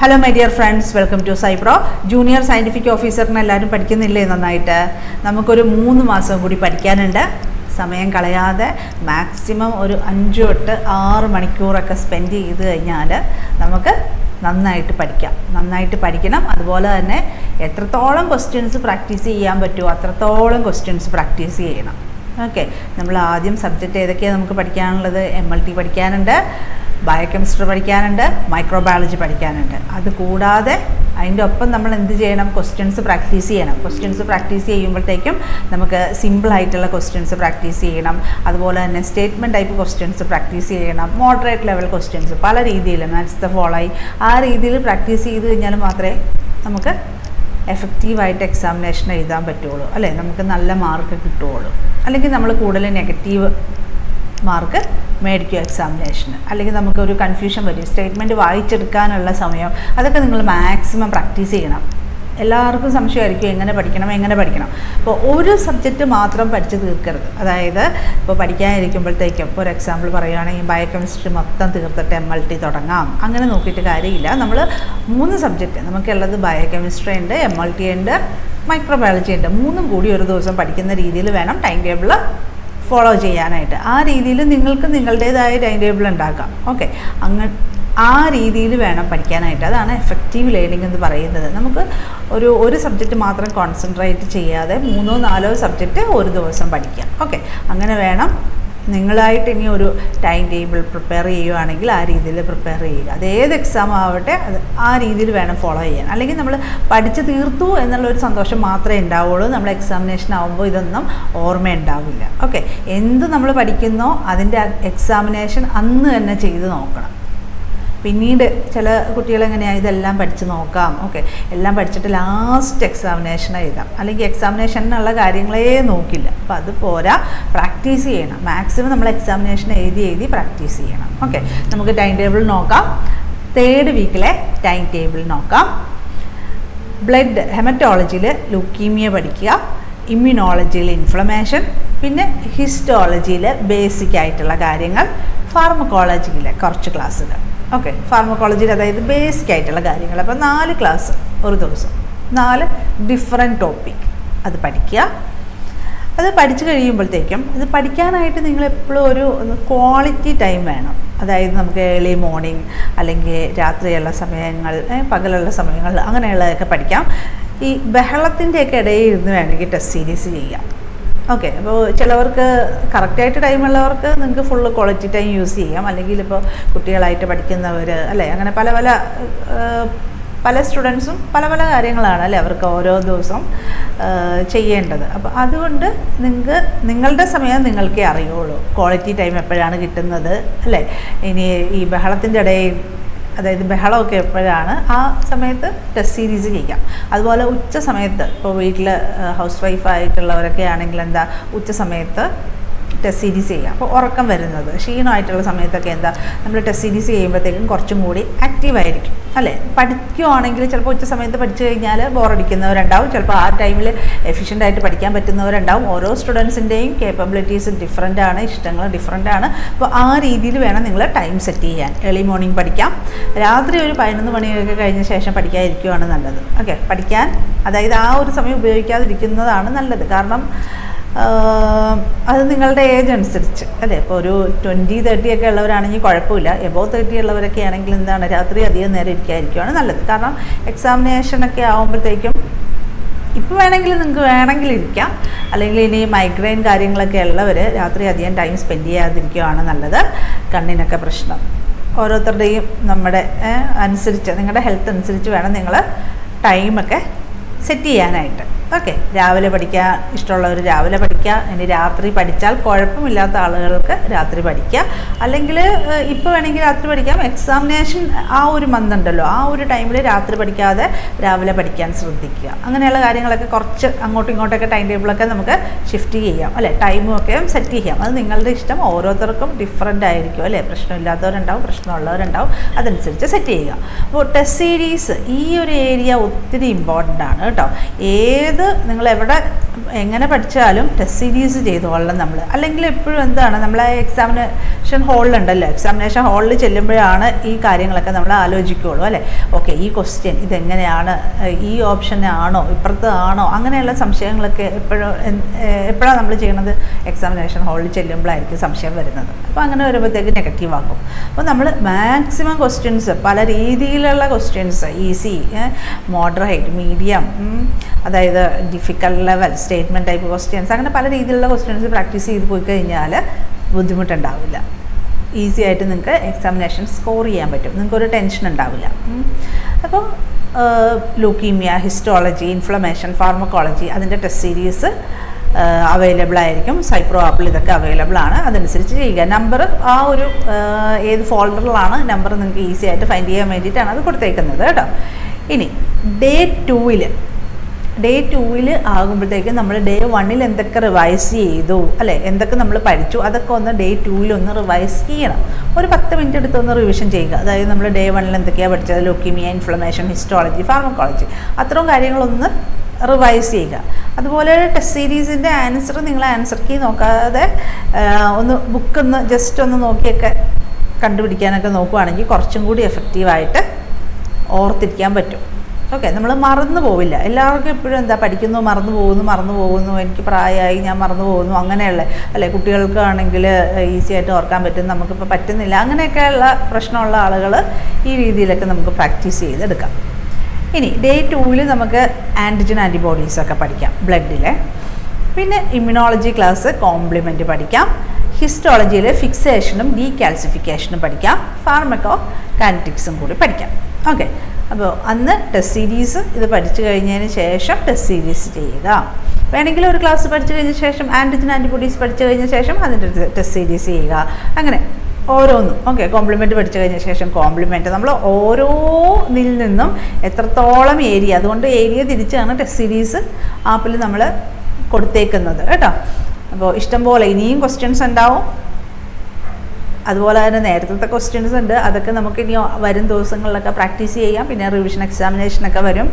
Hello my dear friends welcome to സൈപ്രോ junior scientific ഓഫീസറിന് എല്ലാവരും പഠിക്കുന്നില്ലേ? നന്നായിട്ട്. നമുക്കൊരു മൂന്ന് മാസം കൂടി പഠിക്കാനുണ്ട്. സമയം കളയാതെ മാക്സിമം ഒരു അഞ്ച് തൊട്ട് ആറ് മണിക്കൂറൊക്കെ സ്പെൻഡ് ചെയ്ത് കഴിഞ്ഞാൽ നമുക്ക് നന്നായിട്ട് പഠിക്കാം. നന്നായിട്ട് പഠിക്കണം. അതുപോലെ തന്നെ എത്രത്തോളം ക്വസ്റ്റ്യൻസ് പ്രാക്ടീസ് ചെയ്യാൻ പറ്റുമോ അത്രത്തോളം ക്വസ്റ്റ്യൻസ് പ്രാക്ടീസ് ചെയ്യണം. ഓക്കെ നമ്മൾ ആദ്യം സബ്ജക്റ്റ് ഏതൊക്കെയാണ് നമുക്ക് പഠിക്കാനുള്ളത്? എം എൽ ടി പഠിക്കാനുണ്ട്. ബയോകെമിസ്ട്രി പഠിക്കാനുണ്ട് മൈക്രോബയോളജി പഠിക്കാനുണ്ട്. അത് കൂടാതെ അതിന്റെ ഒപ്പം നമ്മൾ എന്ത് ചെയ്യണം? ക്വസ്റ്റ്യൻസ് പ്രാക്ടീസ് ചെയ്യണം. ക്വസ്റ്റ്യൻസ് പ്രാക്ടീസ് ചെയ്യുമ്പോഴത്തേക്കും നമുക്ക് സിമ്പിളായിട്ടുള്ള ക്വസ്റ്റ്യൻസ് പ്രാക്ടീസ് ചെയ്യണം. അതുപോലെ തന്നെ സ്റ്റേറ്റ്മെന്റ് ടൈപ്പ് ക്വസ്റ്റ്യൻസ് പ്രാക്ടീസ് ചെയ്യണം. മോഡറേറ്റ് ലെവൽ ക്വസ്റ്റ്യൻസ് പല രീതിയിൽ മാത്സ് ദ ഫോളോയി ആ രീതിയിൽ പ്രാക്ടീസ് ചെയ്ത് കഴിഞ്ഞാൽ മാത്രമേ നമുക്ക് എഫക്റ്റീവായിട്ട് എക്സാമിനേഷൻ എഴുതാൻ പറ്റുള്ളൂ. അല്ലേ? നമുക്ക് നല്ല മാർക്ക് കിട്ടുകയുള്ളൂ അല്ലെങ്കിൽ നമ്മൾ കൂടുതൽ നെഗറ്റീവ് മാർക്ക് മേടിക്കും എക്സാമിനേഷന് അല്ലെങ്കിൽ നമുക്കൊരു കൺഫ്യൂഷൻ വരും. സ്റ്റേറ്റ്മെന്റ് വായിച്ചെടുക്കാനുള്ള സമയം. അതൊക്കെ നിങ്ങൾ മാക്സിമം പ്രാക്ടീസ് ചെയ്യണം. എല്ലാവർക്കും സംശയമായിരിക്കും. എങ്ങനെ പഠിക്കണം? എങ്ങനെ പഠിക്കണം? അപ്പോൾ ഒരു സബ്ജക്റ്റ് മാത്രം പഠിച്ച് തീർക്കരുത്. അതായത് ഇപ്പോൾ പഠിക്കാനിരിക്കുമ്പോഴത്തേക്കും ഇപ്പോൾ ഒരു എക്സാമ്പിൾ പറയുകയാണെങ്കിൽ ബയോകെമിസ്ട്രി മൊത്തം തീർത്തിട്ട് എം എൽ ടി തുടങ്ങാം. അങ്ങനെ നോക്കിയിട്ട് കാര്യമില്ല. നമ്മൾ മൂന്ന് സബ്ജക്റ്റ് നമുക്കുള്ളത് ബയോകെമിസ്ട്രി ഉണ്ട് എം എൽ ടി ഉണ്ട് മൈക്രോബയോളജി ഉണ്ട്. മൂന്നും കൂടി ഒരു ദിവസം പഠിക്കുന്ന രീതിയിൽ വേണം ടൈം ടേബിൾ ഫോളോ ചെയ്യാനായിട്ട്. ആ രീതിയിൽ നിങ്ങൾക്ക് നിങ്ങളുടേതായ ടൈം ടേബിൾ ഉണ്ടാക്കാം. ഓക്കെ അങ്ങ ആ രീതിയിൽ വേണം പഠിക്കാനായിട്ട്. അതാണ് എഫക്റ്റീവ് ലേണിംഗ് എന്ന് പറയുന്നത്. നമുക്ക് ഒരു ഒരു സബ്ജക്റ്റ് മാത്രം കോൺസെൻട്രേറ്റ് ചെയ്യാതെ മൂന്നോ നാലോ സബ്ജക്റ്റ് ഒരു ദിവസം പഠിക്കാം. ഓക്കെ അങ്ങനെ വേണം നിങ്ങളായിട്ട് ഇനി ഒരു ടൈം ടേബിൾ പ്രിപ്പയർ ചെയ്യുകയാണെങ്കിൽ ആ രീതിയിൽ പ്രിപ്പയർ ചെയ്യുക. അത് ഏത് എക്സാം ആവട്ടെ അത് ആ രീതിയിൽ വേണം ഫോളോ ചെയ്യാൻ. അല്ലെങ്കിൽ നമ്മൾ പഠിച്ചു തീർത്തു എന്നുള്ളൊരു സന്തോഷം മാത്രമേ ഉണ്ടാവുള്ളൂ. നമ്മൾ എക്സാമിനേഷൻ ആവുമ്പോൾ ഇതൊന്നും ഓർമ്മ ഉണ്ടാവില്ല. ഓക്കെ എന്ത് നമ്മൾ പഠിക്കുന്നോ അതിന്റെ എക്സാമിനേഷൻ അന്ന് തന്നെ ചെയ്ത് നോക്കണം. പിന്നീട് ചില കുട്ടികൾ എങ്ങനെയാണ് ഇതെല്ലാം പഠിച്ച് നോക്കാം ഓക്കെ. എല്ലാം പഠിച്ചിട്ട് ലാസ്റ്റ് എക്സാമിനേഷൻ എഴുതാം. അല്ലെങ്കിൽ എക്സാമിനേഷനുള്ള കാര്യങ്ങളേ നോക്കില്ല. അപ്പോൾ അത് പോരാ പ്രാക്ടീസ് ചെയ്യണം. മാക്സിമം നമ്മൾ എക്സാമിനേഷൻ എഴുതി എഴുതി പ്രാക്ടീസ് ചെയ്യണം. ഓക്കെ. നമുക്ക് ടൈം ടേബിൾ നോക്കാം. തേർഡ് വീക്കിലെ ടൈം ടേബിൾ നോക്കാം. ബ്ലഡ് ഹെമറ്റോളജിയിൽ ലുക്കീമിയ പഠിക്കുക. ഇമ്മ്യൂണോളജിയിൽ ഇൻഫ്ലമേഷൻ പിന്നെ ഹിസ്റ്റോളജിയിൽ ബേസിക് ആയിട്ടുള്ള കാര്യങ്ങൾ. ഫാർമക്കോളജിയിലെ കുറച്ച് ക്ലാസ്സുകൾ ഓക്കെ ഫാർമക്കോളജിയിൽ അതായത് ബേസിക് ആയിട്ടുള്ള കാര്യങ്ങൾ. അപ്പോൾ നാല് ക്ലാസ് ഒരു ദിവസം. നാല് ഡിഫറെന്റ് ടോപ്പിക് അത് പഠിക്കുക. അത് പഠിച്ചു കഴിയുമ്പോഴത്തേക്കും ഇത് പഠിക്കാനായിട്ട് നിങ്ങൾ എപ്പോഴും ഒരു ക്വാളിറ്റി ടൈം വേണം. അതായത് നമുക്ക് ഏർലി മോർണിംഗ് അല്ലെങ്കിൽ രാത്രിയുള്ള സമയങ്ങൾ പകലുള്ള സമയങ്ങൾ അങ്ങനെയുള്ളതൊക്കെ പഠിക്കാം. ഈ ബഹളത്തിന്റെയൊക്കെ ഇടയിൽ ഇരുന്ന് വേണമെങ്കിൽ ടെസ്റ്റ് സീരീസ് ചെയ്യാം. ഓക്കെ അപ്പോൾ ചിലവർക്ക് കറക്റ്റായിട്ട് ടൈമുള്ളവർക്ക് നിങ്ങൾക്ക് ഫുള്ള് ക്വാളിറ്റി ടൈം യൂസ് ചെയ്യാം. അല്ലെങ്കിൽ ഇപ്പോൾ കുട്ടികളായിട്ട് പഠിക്കുന്നവർ അല്ലേ? അങ്ങനെ പല പല പല സ്റ്റുഡൻസും പല പല കാര്യങ്ങളാണ് അല്ലേ അവർക്ക് ഓരോ ദിവസം ചെയ്യേണ്ടത്. അപ്പോൾ അതുകൊണ്ട് നിങ്ങൾക്ക് നിങ്ങളുടെ സമയം നിങ്ങൾക്കേ അറിയുള്ളൂ. ക്വാളിറ്റി ടൈം എപ്പോഴാണ് കിട്ടുന്നത് അല്ലേ? ഇനി ഈ ബഹളത്തിന്റെ ഇടയിൽ അതായത് ബഹളമൊക്കെ എപ്പോഴാണ് ആ സമയത്ത് ടെസ്റ്റ് സീരീസ് ചെയ്യാം അതുപോലെ ഉച്ച സമയത്ത് ഇപ്പോൾ വീട്ടിൽ ഹൗസ് വൈഫായിട്ടുള്ളവരൊക്കെ ആണെങ്കിൽ എന്താ ഉച്ച സമയത്ത് ടെസ്റ്റ് സീരീസ് ചെയ്യുക അപ്പോൾ ഉറക്കം വരുന്നത് ക്ഷീണമായിട്ടുള്ള സമയത്തൊക്കെ എന്താ നമ്മൾ ടെസ്റ്റ് സീരീസ് ചെയ്യുമ്പോഴത്തേക്കും കുറച്ചും കൂടി ആക്റ്റീവായിരിക്കും അല്ലേ? പഠിക്കുകയാണെങ്കിൽ ചിലപ്പോൾ ഉച്ച സമയത്ത് പഠിച്ചു കഴിഞ്ഞാൽ ബോറടിക്കുന്നവരുണ്ടാവും ചിലപ്പോൾ ആ ടൈമിൽ എഫിഷ്യന്റ് ആയിട്ട് പഠിക്കാൻ പറ്റുന്നവരുണ്ടാവും. ഓരോ സ്റ്റുഡൻസിന്റെയും കേപ്പബിലിറ്റീസ് ഡിഫറെന്റ് ആണ് ഇഷ്ടങ്ങൾ ഡിഫറെന്റ് ആണ്. അപ്പോൾ ആ രീതിയിൽ വേണം നിങ്ങൾ ടൈം സെറ്റ് ചെയ്യാൻ. ഏർലി മോർണിംഗ് പഠിക്കാം. രാത്രി ഒരു പതിനൊന്ന് മണിയൊക്കെ കഴിഞ്ഞ ശേഷം പഠിക്കാതിരിക്കുകയാണ് നല്ലത്. ഓക്കെ പഠിക്കാൻ അതായത് ആ ഒരു സമയം ഉപയോഗിക്കാതിരിക്കുന്നതാണ് നല്ലത്. കാരണം അത് നിങ്ങളുടെ ഏജ് അനുസരിച്ച് അല്ലേ? ഇപ്പോൾ ഒരു ട്വന്റി തേർട്ടി ഒക്കെ ഉള്ളവരാണെങ്കിൽ കുഴപ്പമില്ല. എബോ തേർട്ടി ഉള്ളവരൊക്കെ ആണെങ്കിൽ എന്താണ്? രാത്രി അധികം നേരം ഇരിക്കാതിരിക്കുകയാണ് നല്ലത്. കാരണം എക്സാമിനേഷനൊക്കെ ആകുമ്പോഴത്തേക്കും ഇപ്പോൾ വേണമെങ്കിൽ നിങ്ങൾക്ക് വേണമെങ്കിൽ ഇരിക്കാം. അല്ലെങ്കിൽ ഇനി മൈഗ്രെയിൻ കാര്യങ്ങളൊക്കെ ഉള്ളവർ രാത്രി അധികം ടൈം സ്പെൻഡ് ചെയ്യാതിരിക്കുകയാണ് നല്ലത്. കണ്ണിനൊക്കെ പ്രശ്നം. ഓരോരുത്തരുടെയും നമ്മുടെ അനുസരിച്ച് നിങ്ങളുടെ ഹെൽത്ത് അനുസരിച്ച് വേണം നിങ്ങൾ ടൈമൊക്കെ സെറ്റ് ചെയ്യാനായിട്ട്. ഓക്കെ. രാവിലെ പഠിക്കാൻ ഇഷ്ടമുള്ളവർ രാവിലെ പഠിക്കുക ഇനി രാത്രി പഠിച്ചാൽ കുഴപ്പമില്ലാത്ത ആളുകൾക്ക് രാത്രി പഠിക്കുക അല്ലെങ്കിൽ ഇപ്പോൾ വേണമെങ്കിൽ രാത്രി പഠിക്കാം. എക്സാമിനേഷൻ ആ ഒരു മന്ത് ഉണ്ടല്ലോ. ആ ഒരു ടൈമിൽ രാത്രി പഠിക്കാതെ രാവിലെ പഠിക്കാൻ ശ്രദ്ധിക്കുക. അങ്ങനെയുള്ള കാര്യങ്ങളൊക്കെ കുറച്ച് അങ്ങോട്ടും ഇങ്ങോട്ടൊക്കെ ടൈം ടേബിളൊക്കെ നമുക്ക് ഷിഫ്റ്റ് ചെയ്യാം. അല്ലേ? ടൈമും ഒക്കെ സെറ്റ് ചെയ്യാം. അത് നിങ്ങളുടെ ഇഷ്ടം. ഓരോരുത്തർക്കും ഡിഫറെന്റ് ആയിരിക്കും. അല്ലേ? പ്രശ്നമില്ലാത്തവരുണ്ടാവും പ്രശ്നമുള്ളവരുണ്ടാവും. അതനുസരിച്ച് സെറ്റ് ചെയ്യുക. അപ്പോൾ ടെസ്റ്റ് സീരീസ് ഈ ഒരു ഏരിയ ഒത്തിരി ഇമ്പോർട്ടന്റ് ആണ് കേട്ടോ. ഏത് നിങ്ങൾ എവിടെ എങ്ങനെ പഠിച്ചാലും ടെസ്റ്റ് സീരീസ് ചെയ്തോളണം നമ്മൾ അല്ലെങ്കിൽ എപ്പോഴും എന്താണ് നമ്മൾ എക്സാമിനേഷൻ ഹാളിലുണ്ടല്ലോ എക്സാമിനേഷൻ ഹാളിൽ ചെല്ലുമ്പോഴാണ് ഈ കാര്യങ്ങളൊക്കെ നമ്മൾ ആലോചിക്കുകയുള്ളൂ അല്ലേ? ഓക്കെ ഈ ക്വസ്റ്റ്യൻ ഇതെങ്ങനെയാണ് ഈ ഓപ്ഷൻ ആണോ ഇപ്പുറത്ത് ആണോ അങ്ങനെയുള്ള സംശയങ്ങളൊക്കെ എപ്പോഴും എപ്പോഴാണ് നമ്മൾ ചെയ്യണത്? എക്സാമിനേഷൻ ഹാളിൽ ചെല്ലുമ്പോഴായിരിക്കും സംശയം വരുന്നത്. അപ്പോൾ അങ്ങനെ വരുമ്പോഴത്തേക്ക് നെഗറ്റീവ് ആക്കും. അപ്പോൾ നമ്മൾ മാക്സിമം ക്വസ്റ്റ്യൻസ് പല രീതിയിലുള്ള ക്വസ്റ്റ്യൻസ് ഈസി മോഡറേറ്റ് മീഡിയം അതായത് difficult level statement type questions അങ്ങനെ പല രീതിയിലുള്ള ക്വസ്റ്റ്യൻസ് പ്രാക്ടീസ് ചെയ്ത് പോയി കഴിഞ്ഞാൽ ബുദ്ധിമുട്ടുണ്ടാവില്ല. ഈസി ആയിട്ട് നിങ്ങൾക്ക് എക്സാമിനേഷൻ സ്കോർ ചെയ്യാൻ പറ്റും. നിങ്ങൾക്കൊരു ടെൻഷൻ ഉണ്ടാവില്ല. അപ്പം അപ്പോൾ ലൂക്കീമിയ ഹിസ്റ്റോളജി ഇൻഫ്ലമേഷൻ ഫാർമക്കോളജി അതിന്റെ ടെസ്റ്റ് സീരീസ് അവൈലബിൾ ആയിരിക്കും. സൈപ്രോ ആപ്പിൾ ഇതൊക്കെ അവൈലബിൾ ആണ്. അതനുസരിച്ച് ചെയ്യുക. നമ്പർ ആ ഒരു ഏത് ഫോൾഡറിലാണ് നമ്പർ നിങ്ങൾക്ക് ഈസി ആയിട്ട് ഫൈൻഡ് ചെയ്യാൻ വേണ്ടിയിട്ടാണ് അത് കൊടുത്തേക്കുന്നത് കേട്ടോ. ഇനി ഡേ ടൂവിൽ ഡേ ടൂവിൽ ആകുമ്പോഴത്തേക്കും നമ്മൾ ഡേ വണ്ണിൽ എന്തൊക്കെ റിവൈസ് ചെയ്തു അല്ലേ? എന്തൊക്കെ നമ്മൾ പഠിച്ചു? അതൊക്കെ ഒന്ന് ഡേ ടൂവിൽ ഒന്ന് റിവൈസ് ചെയ്യണം. ഒരു പത്ത് മിനിറ്റ് എടുത്ത് ഒന്ന് റിവിഷൻ ചെയ്യുക. അതായത് നമ്മൾ ഡേ വണ്ണിൽ എന്തൊക്കെയാണ് പഠിച്ചത്? ലൊക്കീമിയ ഇൻഫ്ലമേഷൻ ഹിസ്റ്റോളജി ഫാർമക്കോളജി അത്രയും കാര്യങ്ങളൊന്ന് റിവൈസ് ചെയ്യുക. അതുപോലെ ടെസ്റ്റ് സീരീസിന്റെ ആൻസർ നിങ്ങൾ ആൻസർ കീ നോക്കാതെ ഒന്ന് ബുക്ക് ഒന്ന് ജസ്റ്റ് ഒന്ന് നോക്കിയൊക്കെ കണ്ടുപിടിക്കാനൊക്കെ നോക്കുകയാണെങ്കിൽ കുറച്ചും കൂടി എഫക്റ്റീവായിട്ട് ഓർത്തിരിക്കാൻ പറ്റും. ഓക്കെ നമ്മൾ മറന്നു പോവില്ല. എല്ലാവർക്കും എപ്പോഴും എന്താ പഠിക്കുന്നു മറന്നു പോകുന്നു മറന്നു പോകുന്നു എനിക്ക് പ്രായമായി ഞാൻ മറന്നു പോകുന്നു അങ്ങനെയുള്ള അല്ലെ കുട്ടികൾക്കാണെങ്കിൽ ഈസി ആയിട്ട് ഓർക്കാൻ പറ്റും നമുക്കിപ്പോൾ പറ്റുന്നില്ല. അങ്ങനെയൊക്കെയുള്ള പ്രശ്നമുള്ള ആളുകൾ ഈ രീതിയിലൊക്കെ നമുക്ക് പ്രാക്ടീസ് ചെയ്തെടുക്കാം. ഇനി ഡേ ടൂവിൽ നമുക്ക് ആന്റിജൻ ആന്റിബോഡീസ് ഒക്കെ പഠിക്കാം ബ്ലഡിലെ. പിന്നെ ഇമ്മ്യൂണോളജി ക്ലാസ് കോംപ്ലിമെന്റ് പഠിക്കാം. ഹിസ്റ്റോളജിയിൽ ഫിക്സേഷനും ഡീ കാൽസിഫിക്കേഷനും പഠിക്കാം. ഫാർമക്കോ കാനറ്റിക്സും കൂടി പഠിക്കാം. ഓക്കെ അപ്പോൾ അന്ന് ടെസ്റ്റ് സീരീസ് ഇത് പഠിച്ചു കഴിഞ്ഞതിന് ശേഷം ടെസ്റ്റ് സീരീസ് ചെയ്യുക. വേണമെങ്കിൽ ഒരു ക്ലാസ് പഠിച്ചു കഴിഞ്ഞ ശേഷം ആന്റിജൻ ആന്റിബോഡീസ് പഠിച്ചു കഴിഞ്ഞ ശേഷം അതിന്റെ ടെസ്റ്റ് സീരീസ് ചെയ്യുക. അങ്ങനെ ഓരോന്നും. ഓക്കെ കോംപ്ലിമെന്റ് പഠിച്ചു കഴിഞ്ഞ ശേഷം കോംപ്ലിമെന്റ് നമ്മൾ ഓരോന്നിൽ നിന്നും എത്രത്തോളം ഏരിയ അതുകൊണ്ട് ഏരിയ തിരിച്ചാണ് ടെസ്റ്റ് സീരീസ് ആപ്പിൽ നമ്മൾ കൊടുത്തേക്കുന്നത്. കേട്ടോ? അപ്പോൾ ഇഷ്ടംപോലെ ഇനിയും ക്വസ്റ്റ്യൻസ് ഉണ്ടാവും. അതുപോലെ തന്നെ നേരത്തെ ക്വസ്റ്റ്യൻസ് ഉണ്ട്. അതൊക്കെ നമുക്ക് ഇനി വരും ദിവസങ്ങളിലൊക്കെ പ്രാക്ടീസ് ചെയ്യാം. പിന്നെ റിവിഷൻ എക്സാമിനേഷനൊക്കെ വരും.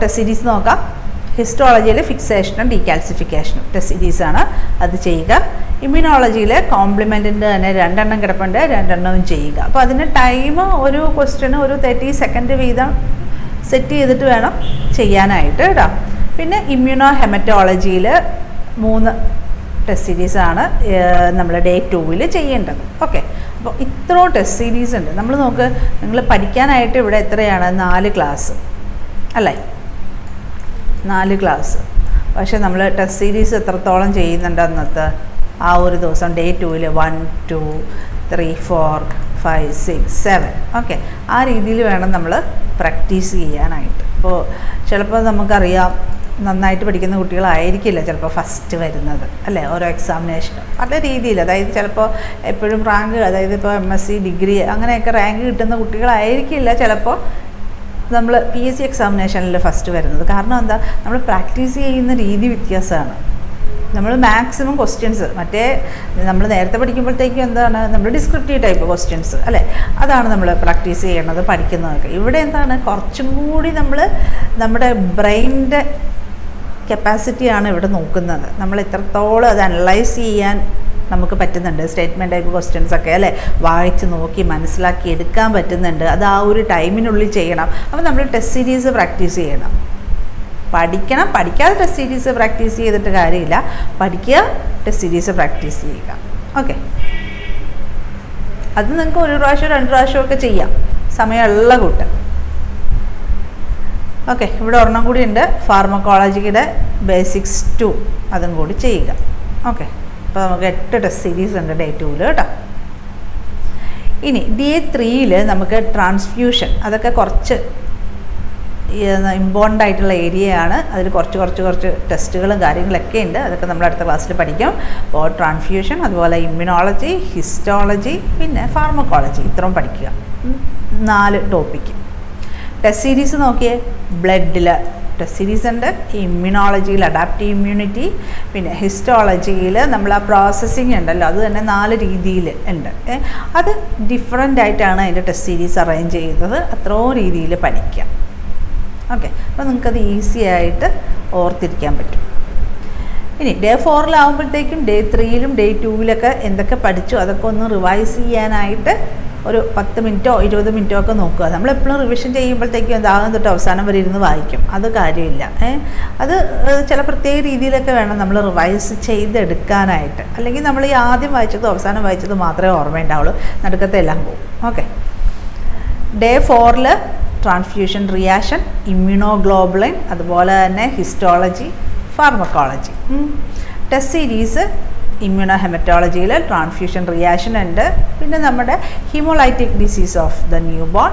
ടെസ്റ്റ് സീരീസ് നോക്കാം. ഹിസ്റ്റോളജിയിൽ ഫിക്സേഷനും ഡീകാൽസിഫിക്കേഷനും ടെസ്റ്റ് സീരീസാണ് അത് ചെയ്യുക. ഇമ്മ്യൂണോളജിയിൽ കോംപ്ലിമെന്റിന്റെ തന്നെ രണ്ടെണ്ണം കിടപ്പുണ്ട്. രണ്ടെണ്ണവും ചെയ്യുക. അപ്പോൾ അതിന് ടൈം ഒരു ക്വസ്റ്റ്യന് ഒരു തേർട്ടി സെക്കൻഡ് വീതം സെറ്റ് ചെയ്തിട്ട് വേണം ചെയ്യാനായിട്ട് കേട്ടോ പിന്നെ ഇമ്മ്യൂണോ ഹെമറ്റോളജിയിൽ മൂന്ന് ടെസ്റ്റ് സീരീസാണ് നമ്മൾ ഡേ ടൂവിൽ ചെയ്യേണ്ടത്. ഓക്കെ അപ്പോൾ ഇത്രയും ടെസ്റ്റ് സീരീസ് ഉണ്ട്. നമ്മൾ നോക്ക് നിങ്ങൾ പഠിക്കാനായിട്ട് ഇവിടെ എത്രയാണ്? നാല് ക്ലാസ് അല്ലേ? നാല് ക്ലാസ് പക്ഷേ നമ്മൾ ടെസ്റ്റ് സീരീസ് എത്രത്തോളം ചെയ്യുന്നുണ്ട് അന്നത്തെ ആ ഒരു ദിവസം? ഡേ ടൂവിൽ one two three four five six seven okay ആ രീതിയിൽ വേണം നമ്മൾ പ്രാക്ടീസ് ചെയ്യാനായിട്ട്. ഇപ്പോൾ ചിലപ്പോൾ നമുക്കറിയാം നന്നായിട്ട് പഠിക്കുന്ന കുട്ടികളായിരിക്കില്ല ചിലപ്പോൾ ഫസ്റ്റ് വരുന്നത് അല്ലേ? ഓരോ എക്സാമിനേഷനും പല രീതിയിൽ അതായത് ചിലപ്പോൾ എപ്പോഴും റാങ്ക് അതായത് ഇപ്പോൾ എം എസ് സി ഡിഗ്രി അങ്ങനെയൊക്കെ റാങ്ക് കിട്ടുന്ന കുട്ടികളായിരിക്കില്ല ചിലപ്പോൾ നമ്മൾ പി എസ് സി എക്സാമിനേഷനിൽ ഫസ്റ്റ് വരുന്നത്. കാരണം എന്താ? നമ്മൾ പ്രാക്ടീസ് ചെയ്യുന്ന രീതി വ്യത്യാസമാണ്. നമ്മൾ മാക്സിമം ക്വസ്റ്റ്യൻസ് മറ്റേ നമ്മൾ നേരത്തെ പഠിക്കുമ്പോഴത്തേക്കും എന്താണ്? നമ്മൾ ഡിസ്ക്രിപ്റ്റീവ് ടൈപ്പ് ക്വസ്റ്റ്യൻസ് അല്ലേ? അതാണ് നമ്മൾ പ്രാക്ടീസ് ചെയ്യണത് പഠിക്കുന്നതൊക്കെ. ഇവിടെ എന്താണ്? കുറച്ചും കൂടി നമ്മൾ നമ്മുടെ ബ്രെയിനിന്റെ കപ്പാസിറ്റിയാണ് ഇവിടെ നോക്കുന്നത്. നമ്മൾ എത്രത്തോളം അത് അനലൈസ് ചെയ്യാൻ നമുക്ക് പറ്റുന്നുണ്ട്. സ്റ്റേറ്റ്മെന്റ് ക്വസ്റ്റ്യൻസ് ഒക്കെ അല്ലേ? വായിച്ച് നോക്കി മനസ്സിലാക്കി എടുക്കാൻ പറ്റുന്നുണ്ട്. അത് ആ ഒരു ടൈമിനുള്ളിൽ ചെയ്യണം. അപ്പോൾ നമ്മൾ ടെസ്റ്റ് സീരീസ് പ്രാക്ടീസ് ചെയ്യണം. പഠിക്കണം. പഠിക്കാതെ ടെസ്റ്റ് സീരീസ് പ്രാക്ടീസ് ചെയ്തിട്ട് കാര്യമില്ല. പഠിക്കുക ടെസ്റ്റ് സീരീസ് പ്രാക്ടീസ് ചെയ്യുക. ഓക്കെ അത് നിങ്ങൾക്ക് ഒരു പ്രാവശ്യം രണ്ട് പ്രാവശ്യമൊക്കെ ചെയ്യാം. സമയമുള്ള കൂട്ട്. ഓക്കെ ഇവിടെ ഒരെണ്ണം കൂടി ഉണ്ട്. ഫാർമക്കോളജിയുടെ ബേസിക്സ് ടു അതും കൂടി ചെയ്യുക. ഓക്കെ അപ്പോൾ നമുക്ക് എട്ട് ടെസ്റ്റ് സീരീസ് ഉണ്ട് ഡേ ടൂവിൽ കേട്ടോ. ഇനി ഡേ ത്രീയിൽ നമുക്ക് ട്രാൻസ്ഫ്യൂഷൻ അതൊക്കെ കുറച്ച് ഇമ്പോർട്ടന്റ് ആയിട്ടുള്ള ഏരിയയാണ് അതിൽ കുറച്ച് കുറച്ച് കുറച്ച് ടെസ്റ്റുകളും കാര്യങ്ങളൊക്കെ ഉണ്ട്. അതൊക്കെ നമ്മൾ അടുത്ത ക്ലാസ്സിൽ പഠിക്കും. അപ്പോൾ ട്രാൻസ്ഫ്യൂഷൻ അതുപോലെ ഇമ്മ്യൂണോളജി ഹിസ്റ്റോളജി പിന്നെ ഫാർമക്കോളജി ഇത്രയും പഠിക്കുക. നാല് ടോപ്പിക്ക് ടെസ്റ്റ് സീരീസ് നോക്കിയേ? ബ്ലഡിൽ ടെസ്റ്റ് സീരീസ് ഉണ്ട്. ഇമ്മ്യൂണോളജിയിൽ അഡാപ്റ്റീവ് ഇമ്മ്യൂണിറ്റി പിന്നെ ഹിസ്റ്റോളജിയിൽ നമ്മൾ ആ പ്രോസസ്സിങ് ഉണ്ടല്ലോ. അത് തന്നെ നാല് രീതിയിൽ ഉണ്ട്. അത് ഡിഫറെന്റ് ആയിട്ടാണ് അതിന്റെ ടെസ്റ്റ് സീരീസ് അറേഞ്ച് ചെയ്തത് അത്രോ രീതിയിൽ പഠിക്കാം. ഓക്കെ അപ്പോൾ നിങ്ങൾക്കത് ഈസി ആയിട്ട് ഓർത്തിരിക്കാൻ പറ്റും. ഇനി ഡേ ഫോറിലാവുമ്പോഴത്തേക്കും ഡേ ത്രീയിലും ഡേ ടൂവിലൊക്കെ എന്തൊക്കെ പഠിച്ചു? അതൊക്കെ ഒന്ന് റിവൈസ് ചെയ്യാനായിട്ട് ഒരു പത്ത് മിനിറ്റോ ഇരുപത് മിനിറ്റോ ഒക്കെ നോക്കുക. നമ്മളെപ്പോഴും റിവിഷൻ ചെയ്യുമ്പോഴത്തേക്കും എന്താകും തൊട്ട് അവസാനം വരെ ഇരുന്ന് വായിക്കും. അത് കാര്യമില്ല. അത് ചില പ്രത്യേക രീതിയിലൊക്കെ വേണം നമ്മൾ റിവൈസ് ചെയ്തെടുക്കാനായിട്ട്. അല്ലെങ്കിൽ നമ്മൾ ഈ ആദ്യം വായിച്ചതും അവസാനം വായിച്ചതും മാത്രമേ ഓർമ്മയുണ്ടാവുള്ളൂ നടുക്കത്തെ എല്ലാം പോകും. ഓക്കെ. ഡേ ഫോറിൽ ട്രാൻസ്ഫ്യൂഷൻ റിയാക്ഷൻ ഇമ്മ്യൂണോഗ്ലോബുലിൻ അതുപോലെ തന്നെ histology pharmacology test series immuno ഹെമറ്റോളജിയിൽ transfusion reaction ഉണ്ട്. പിന്നെ നമ്മുടെ hemolytic disease of the newborn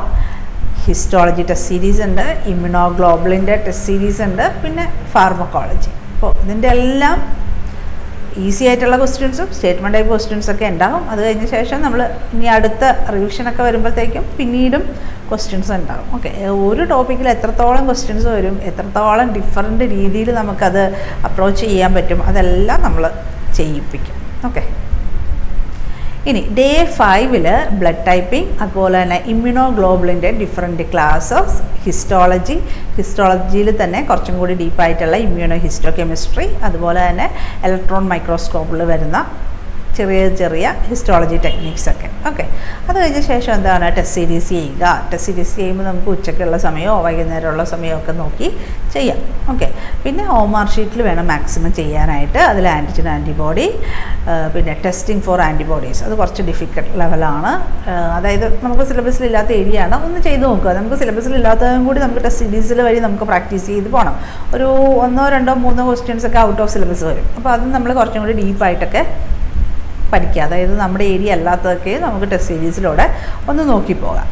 histology test series ഉണ്ട് ഇമ്മ്യൂണോഗ്ലോബുലിന്റെ ടെസ്റ്റ് സീരീസ് ഉണ്ട് പിന്നെ ഫാർമക്കോളജി. അപ്പോൾ ഇതിന്റെ എല്ലാം ഈസി ആയിട്ടുള്ള ക്വസ്റ്റ്യൻസും സ്റ്റേറ്റ്മെന്റ് ടൈപ്പ് ക്വസ്റ്റ്യൻസ് ഒക്കെ ഉണ്ടാകും. അത് കഴിഞ്ഞ ശേഷം നമ്മൾ ഇനി അടുത്ത റിവിഷനൊക്കെ വരുമ്പോഴത്തേക്കും പിന്നീടും ക്വസ്റ്റ്യൻസ് ഉണ്ടാകും. ഓക്കെ ഒരു ടോപ്പിക്കിൽ എത്രത്തോളം ക്വസ്റ്റ്യൻസ് വരും എത്രത്തോളം ഡിഫറെന്റ് രീതിയിൽ നമുക്കത് അപ്രോച്ച് ചെയ്യാൻ പറ്റും അതെല്ലാം നമ്മൾ ചെയ്യിപ്പിക്കും. ഓക്കെ ഇനി ഡേ ഫൈവിൽ ബ്ലഡ് ടൈപ്പിംഗ് അതുപോലെ തന്നെ ഇമ്മ്യൂണോഗ്ലോബുലിന്റെ ഡിഫറെന്റ് ഓഫ് ഹിസ്റ്റോളജി ഹിസ്റ്റോളജിയിൽ തന്നെ കുറച്ചും കൂടി ഡീപ്പായിട്ടുള്ള ഇമ്മ്യൂണോ ഹിസ്റ്റോ കെമിസ്ട്രി അതുപോലെ തന്നെ ഇലക്ട്രോൺ മൈക്രോസ്കോപ്പിൽ വരുന്ന ചെറിയ ചെറിയ ഹിസ്റ്റോളജി ടെക്നിക്സ് ഒക്കെ. ഓക്കെ അത് കഴിഞ്ഞ ശേഷം എന്താണ് ടെസ്റ്റ് സീരീസ് ചെയ്യുക? ടെസ്റ്റ് സീരീസ് ചെയ്യുമ്പോൾ നമുക്ക് ഉച്ചയ്ക്കുള്ള സമയമോ വൈകുന്നേരമുള്ള സമയമോ ഒക്കെ നോക്കി ചെയ്യാം. ഓക്കെ പിന്നെ ഹോംമാർ ഷീറ്റിൽ വേണം മാക്സിമം ചെയ്യാനായിട്ട്. അതിൽ ആന്റിജൻ ആന്റിബോഡി പിന്നെ ടെസ്റ്റിംഗ് ഫോർ ആന്റിബോഡീസ് അത് കുറച്ച് ഡിഫിക്കൽട്ട് ലെവലാണ് അതായത് നമുക്ക് സിലബസിൽ ഇല്ലാത്ത ഏരിയ ആണ്. ഒന്ന് ചെയ്ത് നോക്കുക. നമുക്ക് സിലബസിൽ ഇല്ലാത്തതും കൂടി നമുക്ക് ടെസ്റ്റ് സീരീസിൽ വഴി നമുക്ക് പ്രാക്ടീസ് ചെയ്ത് പോകണം ഒരു ഒന്നോ രണ്ടോ മൂന്നോ ക്വസ്റ്റ്യൻസ് ഒക്കെ ഔട്ട് ഓഫ് സിലബസ് വരും. അപ്പോൾ അത് നമ്മൾ കുറച്ചും കൂടി ഡീപ്പായിട്ടൊക്കെ പഠിക്കുക. അതായത് നമ്മുടെ ഏരിയ അല്ലാത്തതൊക്കെ നമുക്ക് ടെസ്റ്റ് സീരീസിലൂടെ ഒന്ന് നോക്കി പോകാം.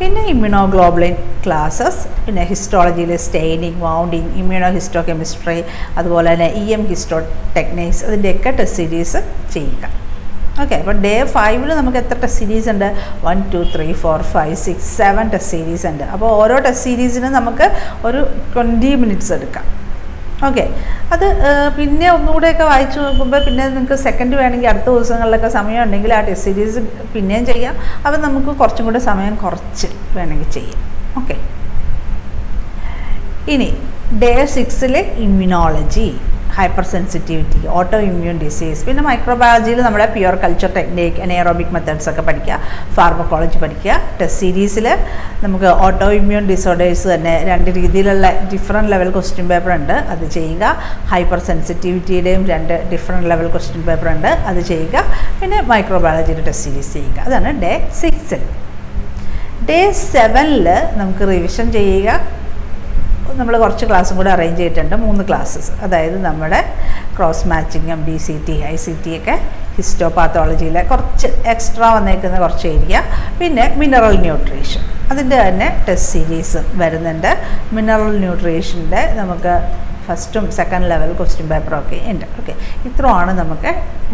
പിന്നെ ഇമ്മ്യൂണോഗ്ലോബ്ലിൻ ക്ലാസ്സസ് പിന്നെ ഹിസ്റ്റോളജിയിൽ staining mounting immunohistochemistry അതുപോലെ തന്നെ ഇ എം ഹിസ്റ്റോ ടെക്നിക്സ് അതിന്റെയൊക്കെ ടെസ്റ്റ് സീരീസ് ചെയ്യുക. ഓക്കെ അപ്പോൾ ഡേ ഫൈവിൽ നമുക്ക് എത്ര ടെസ്റ്റ് സീരീസ് ഉണ്ട്? One two three four five six seven test series ഉണ്ട്. അപ്പോൾ ഓരോ ടെസ്റ്റ് സീരീസിനും നമുക്ക് ഒരു ട്വന്റി മിനിറ്റ്സ് എടുക്കാം. ഓക്കെ അത് പിന്നെ ഒന്നുകൂടെയൊക്കെ വായിച്ചു നോക്കുമ്പോൾ പിന്നെ നിങ്ങൾക്ക് സെക്കൻഡ് വേണമെങ്കിൽ അടുത്ത ദിവസങ്ങളിലൊക്കെ സമയം ഉണ്ടെങ്കിൽ ആ ടെസ്റ്റ് സീരീസ് പിന്നെയും ചെയ്യാം. അപ്പം നമുക്ക് കുറച്ചും കൂടെ സമയം കുറച്ച് വേണമെങ്കിൽ ചെയ്യാം. ഓക്കെ ഇനി ഡേ സിക്സിലെ immunology hypersensitivity autoimmune disease പിന്നെ മൈക്രോബയോളജിയിൽ നമ്മുടെ pure culture technique anaerobic methods ഒക്കെ പഠിക്കുക ഫാർമക്കോളജി പഠിക്കുക ടെസ്റ്റ് സീരീസിൽ നമുക്ക് ഓട്ടോ ഇമ്മ്യൂൺ ഡിസോർഡേഴ്സ് തന്നെ രണ്ട് രീതിയിലുള്ള ഡിഫറെന്റ് ലെവൽ ക്വസ്റ്റ്യൻ പേപ്പർ ഉണ്ട് അത് ചെയ്യുക. ഹൈപ്പർ സെൻസിറ്റിവിറ്റിയുടെയും രണ്ട് ഡിഫറെന്റ് ലെവൽ ക്വസ്റ്റ്യൻ പേപ്പർ ഉണ്ട് അത് ചെയ്യുക. പിന്നെ മൈക്രോബയോളജിയുടെ ടെസ്റ്റ് സീരീസ് ചെയ്യുക. അതാണ് ഡേ സിക്സിൽ ഡേ സെവനിൽ നമുക്ക് റിവിഷൻ ചെയ്യുക. നമ്മൾ കുറച്ച് ക്ലാസ്സും കൂടെ അറേഞ്ച് ചെയ്തിട്ടുണ്ട്. മൂന്ന് ക്ലാസ്സസ് അതായത് നമ്മുടെ cross matching M D C T I C T ഒക്കെ ഹിസ്റ്റോപാത്തോളജിയിലെ കുറച്ച് എക്സ്ട്രാ വന്നേക്കുന്ന കുറച്ച് ഏരിയ പിന്നെ മിനറൽ ന്യൂട്രീഷൻ അതിന്റെ തന്നെ ടെസ്റ്റ് സീരീസ് വരുന്നുണ്ട്. മിനറൽ ന്യൂട്രീഷന്റെ നമുക്ക് ഫസ്റ്റും സെക്കൻഡ് ലെവൽ ക്വസ്റ്റ്യൻ പേപ്പറൊക്കെ ഉണ്ട്. ഓക്കെ ഇത്രയാണ് നമുക്ക്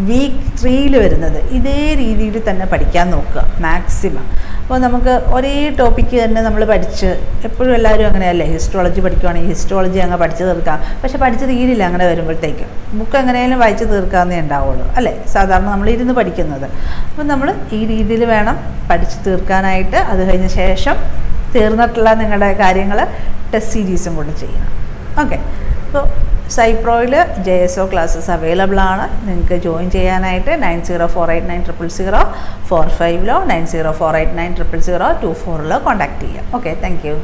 വീക്ക് ത്രീയിൽ വരുന്നത്. ഇതേ രീതിയിൽ തന്നെ പഠിക്കാൻ നോക്കുക മാക്സിമം അപ്പോൾ നമുക്ക് ഒരേ ടോപ്പിക്ക് തന്നെ നമ്മൾ പഠിച്ച് എപ്പോഴും എല്ലാവരും അങ്ങനെയല്ലേ? ഹിസ്റ്റോളജി പഠിക്കുവാണെങ്കിൽ ഹിസ്റ്റോളജി അങ്ങ് പഠിച്ച് തീർക്കാം. പക്ഷേ പഠിച്ച് തീരില്ല അങ്ങനെ വരുമ്പോഴത്തേക്കും. ബുക്ക് എങ്ങനെയാലും വായിച്ച് തീർക്കാമെന്നേ ഉണ്ടാവുള്ളൂ അല്ലേ? സാധാരണ നമ്മൾ ഇരുന്ന് പഠിക്കുന്നത്. അപ്പോൾ നമ്മൾ ഈ രീതിയിൽ വേണം പഠിച്ച് തീർക്കാനായിട്ട്. അത് കഴിഞ്ഞ ശേഷം തീർന്നിട്ടുള്ള നിങ്ങളുടെ കാര്യങ്ങൾ ടെസ്റ്റ് സീരീസും കൂടെ ചെയ്യണം. ഓക്കെ അപ്പോൾ സൈപ്രോയിൽ J S O classes available ആണ്. നിങ്ങൾക്ക് ജോയിൻ ചെയ്യാനായിട്ട് nine zero four eight nine triple zero four ഫൈവിലോ nine zero four eight nine triple zero two ഫോറിലോ contact ചെയ്യാം. Okay thank you